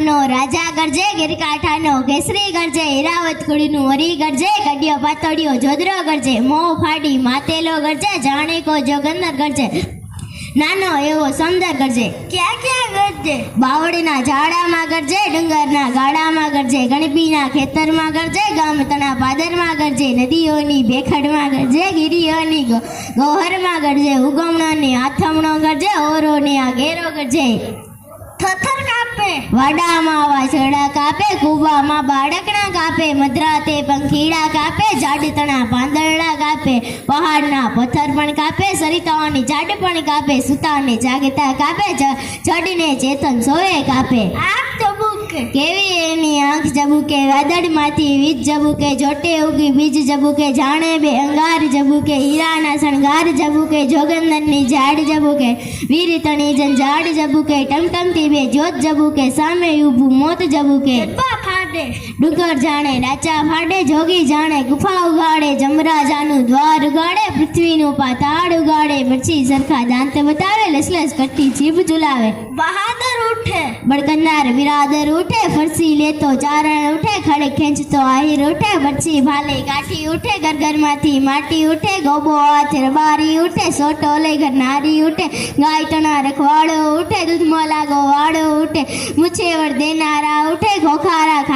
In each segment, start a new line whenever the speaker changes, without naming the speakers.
ગામનો રાજા ગરજે ગીરકાંઠાનો કેસરી ગરજે હીરાવત કુળીનું વરી ગરજે ગડિયો પાતળિયો જોદરો ગરજે મો ફાડી માતેલો ગરજે જાણીકો જોગંદર ગરજે નાનો એવો સુંદર ગરજે. ક્યાં ક્યાં ગરજે? બાવળીના ઝાડામાં ગરજે ડુંગરના ગાડામાં ગરજે ગણપીના ખેતરમાં ગરજે ગામતના પાદરમાં ગરજે નદીઓની ભેખડમાં ગરજે ગીરીઓની ગોહરમાં ગરજે ઉગમણાની આથમણો ગરજે ઓરોની આ ઘેરો ગરજે. થથર કાપે. વાડામાં વાછડા કાપે કુવામાં બાળકના કાપે મધરાતે પંખીડા કાપે જાડતણા પાંદડા કાપે પહાડના પથ્થર પણ કાપે સરિતાઓની જાડ પણ કાપે સુતાને જાગતા કાપે જ- જડને ચેતન સોએ કાપે. આંખ જબુકે કેવી એની આંખ જબુકે વાદળમાંથી વીજ જબુકે જોટે ઉગી બીજ જબુકે જાણે બે અંગાર જબુકે હીરાના શણગાર જબુકે જોગંદનની ઝાડ જબુકે વીર તણી જબુ કે ટમટમતી બે જ્યોત જબુકે સામે ઊભું મોત જબુકે ફાડે ડુંગર જાણે ડાચા ફાડે જોગી જાણે ગુફા ઉગાડે જમરાજાનું દ્વાર ઉગાડે પૃથ્વીનું પાતાળ ઉગાડે મરચી સરખા દાંત બતાવે લસલસ કટ્ટી જીભ ઝુલાવે બહાદર ઉઠે બળકંદાર વિરાદર ઉઠે ફરસી લેતો ચારણ ઉઠે ખડે ખેંચતો આહિર ઉઠે બરછી ભાલે કાઠી ઉઠે ગરગરમાંથી માટી ઉઠે ગોબો હાથ રબારી ઉઠે સોટો લઈ ઘર નારી ઉઠે ગાય ટણા રખવાડો ઉઠે દૂધમાં લાગો વાળો ઉઠે મુછેવડ દેનારા ઉઠે ખોખારા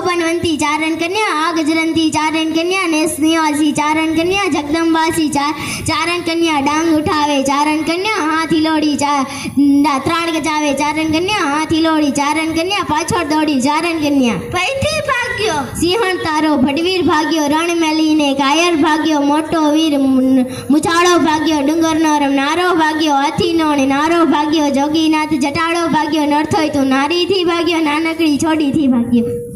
જ- ચારણ કન્યા આગ જરંતી ચારણ કન્યા ને સ્નેહવાસી ચારણ કન્યા જગદંબાસી ચારણ કન્યા ડાંગ ઉઠાવે ચારણ કન્યા હાથી લોડી ત્રાણ ગજાવે ચારણ કન્યા હાથી લોડી ચારણ કન્યા પાછળ દોડી ચારણ કન્યા. પૈથી ભાગ્યો. સિંહણ તારો ભડવીર ભાગ્યો રણ મેલીને કાયર ભાગ્યો મોટો વીર મુછાળો ભાગ્યો ડુંગરનો નારો ભાગ્યો હાથીનો ને નારો ભાગ્યો જોગીનાથ જટાળો ભાગ્યો નરથોય તું નારીથી ભાગ્યો નાનકડી છોડીથી ભાગ્યો.